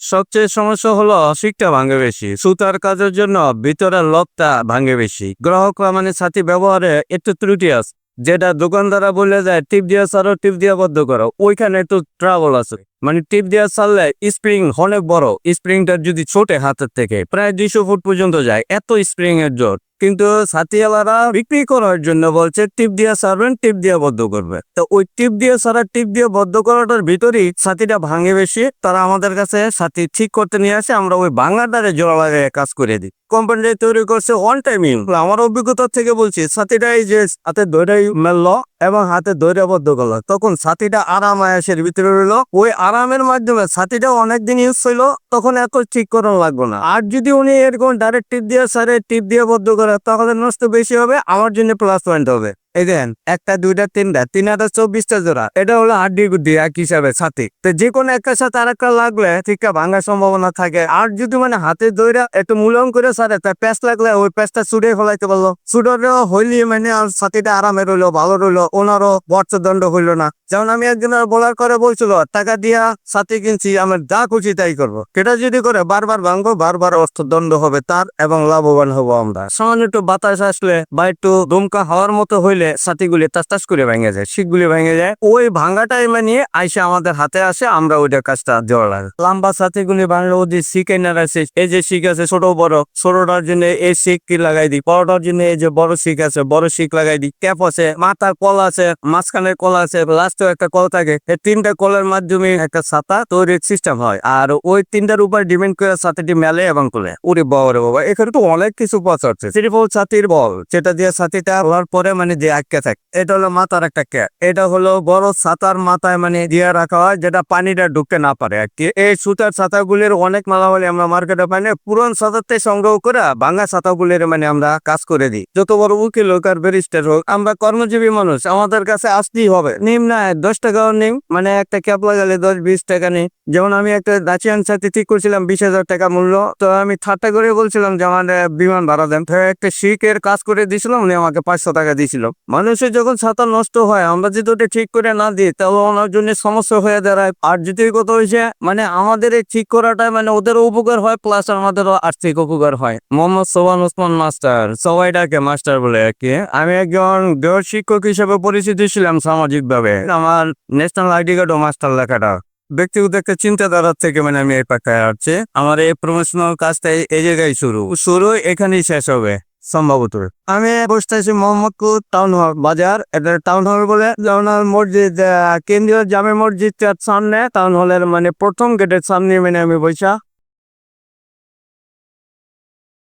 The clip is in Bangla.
সবচেয়ে সমস্যা হলো শিকটা ভাঙে বেশি। সুতার কাজের জন্য ভিতরের লকটা ভাঙে বেশি। গ্রাহকরা মানে সাথী ব্যবহারে একটু ত্রুটি আছে। যেটা দোকানদারা বলে যায় টিপ দিয়ে ছাড়ো, টিপ দিয়ে বদ্ধ করো। ওইখানে একটু ট্রাভেল আছে। মানে টিপ দিয়ে ছাড়লে স্প্রিং অনেক বড়। স্প্রিংটা যদি ছোটে হাতের থেকে, প্রায় দুইশো ফুট পর্যন্ত যায়। এত স্প্রিং এর জোর। কিন্তু সাথীওয়ালারা বিক্রি করার জন্য বলছে, টিপ দিয়ে সারবেন, টিপ দিয়ে বদ্ধ করবে। তো ওই টিপ দিয়ে সারা, টিপ দিয়ে বদ্ধ করাটার ভিতরেই সাথীটা ভাঙে বেশি। তারা আমাদের কাছে সাথী ঠিক করতে নিয়ে আসে, আমরা ওই ভাঙাটারে জোড়া লাগিয়ে কাজ করে দিই। কোম্পানি তৈরি করছে ওয়ান টাইমিং আমার অভিজ্ঞতা থেকে বলছি, সাথীটা এই যে হাতে ধরেই মেললো এবং হাতে ধরে বদ্ধ করল, তখন সাথীটা আরাম আয়াসের ভিতরে রইল। ওই আরামের মাধ্যমে সাথীটা অনেকদিন ইউজ হইল, তখন এত ঠিক করানো লাগবে না। আর যদি উনি এরকম ডাইরেক্ট টিপ দিয়ে সারে, টিপ দিয়ে বদ্ধ করে তাহলে নষ্ট বেশি হবে আমার জন্য প্লাস পয়েন্ট হবে। এই দেন, একটা, দুইটা, তিনটা, তিন হাজার চব্বিশটা জোড়া। এটা হলো হাড্ডি গুড্ডি এক হিসাবে সাথে। তো যে কোনো একটা সাথে আর একটা লাগলে ঠিকঠাক ভাঙার সম্ভাবনা থাকে। আর যদি মানে হাতে দইরা একটু মূল্যায়ন করে সারে, তার প্যাঁচ লাগলে ওই প্যাঁচটা ছুটে ফেলাইতে পারল। ছুটারও হইলি মানে আর সাথীটা আরামে রইল, ভালো রইল, ওনারও বর্ষদণ্ড হইল না। যেমন আমি একজন বলার করে বলছিল, টাকা দিয়া সাথে কিনছি আমার যা খুশি তাই করব। সেটা যদি করে বারবার ভাঙবো, বারবার অর্থদণ্ড হবে তার এবং লাভবান হব আমরা। সামান্য একটু বাতাস আসলে বা একটু দুমকা হওয়ার মতো হইলে সাথীগুলি তাস তাস করে ভেঙে যায়, শিখগুলি ভেঙে যায়। ওই ভাঙাটাই মানে আইসে আমাদের হাতে আসে, আমরা ওইটা কাজটা দেওয়া লাগে। লম্বা সাথীগুলি ভাঙলে ওদের শিখ এনার আছে, এই যে শিখ আছে, ছোট বড়, ছোটটার জন্য এই শিখ কি লাগাই দিই, বড়টার জন্য এই যে বড় শিখ আছে, বড় শিখ লাগাই দিই। ক্যাপ আছে, মাথার কল আছে, মাঝখানের কল আছে, লাস্টেও একটা কল থাকে। এই তিনটা কলের মাধ্যমে একটা ছাতা তৈরির সিস্টেম হয়, আর ওই তিনটার উপর ডিপেন্ড করে ছাতিটি মেলে এবং তোলে। ওরে বাবা রে বাবা, এখানে তো অনেক কিছু পথ আছে ত্রিপল ছাতির বল, যেটা দিয়ে ছাতিটা হওয়ার পরে মানে যে আটকে থাকে। এটা হলো মাথার একটা ক্যাপ এটা হলো বড় ছাতার মাথায় মানে দিয়ে রাখা হয়, যেটা পানিটা ঢুকতে না পারে আর কি। এই সুতার ছাতাগুলির অনেক মালামালি আমরা মার্কেটে পাই না। পুরন ছাতাতে সংগ্রহ করে ভাঙা ছাতাগুলির মানে আমরা কাজ করে দিই। যত বড় উকিল হোক আর ব্যারিস্টার হোক, আমরা কর্মজীবী মানুষ, আমাদের কাছে আসতেই হবে। নিম না, দশ টাকাও নিম মানে একটা ক্যাপ লাগালে দশ, বিশ টাকা নেই যেমন আমি একটা দাচিয়ান সাথে ঠিক করছিলাম, বিশ হাজার টাকা মূল্য। তো আমি ঠাট্টা করে বলছিলাম যে, আমার বিমান ভাড়া দেন। একটা শিখের কাজ করে দিয়েছিলাম, উনি আমাকে পাঁচশো টাকা দিয়েছিল। মানুষের যখন ছাতা নষ্ট হয়, আমরা যদি ওটা ঠিক করে না দিই, তাহলে ওনার জন্য সমস্যা হয়ে দাঁড়ায়। আর দ্বিতীয় কথা হয়েছে মানে আমাদের এই ঠিক করাটা মানে ওদের উপকার হয় প্লাস আমাদেরও আর্থিক উপকার হয়। মোহাম্মদ সোবান ওসমান মাস্টার, সবাই ডাকে মাস্টার বলে আর কি। আমি একজন দেওয়ার শিক্ষক হিসেবে পরিচিত ছিলাম সামাজিক ভাবে আমার ন্যাশনাল আইডি কার্ড ও মাস্টার লেখাটা। ব্যক্তিগত একটা চিন্তাধারা থেকে মানে আমি এই পাকায় আসছি। আমার এই প্রমোশনাল কাজটা এই- এই জায়গায় শুরু। শুরু এখানেই শেষ হবে। সম্ভবত। আমি বসতে আছি মোহাম্মদপুর টাউন হল বাজার। এটা টাউন হল বলে হল মসজিদ কেন্দ্রীয় জামে মসজিদটার সামনে। টাউন হলের মানে প্রথম গেটের সামনে মানে আমি বসা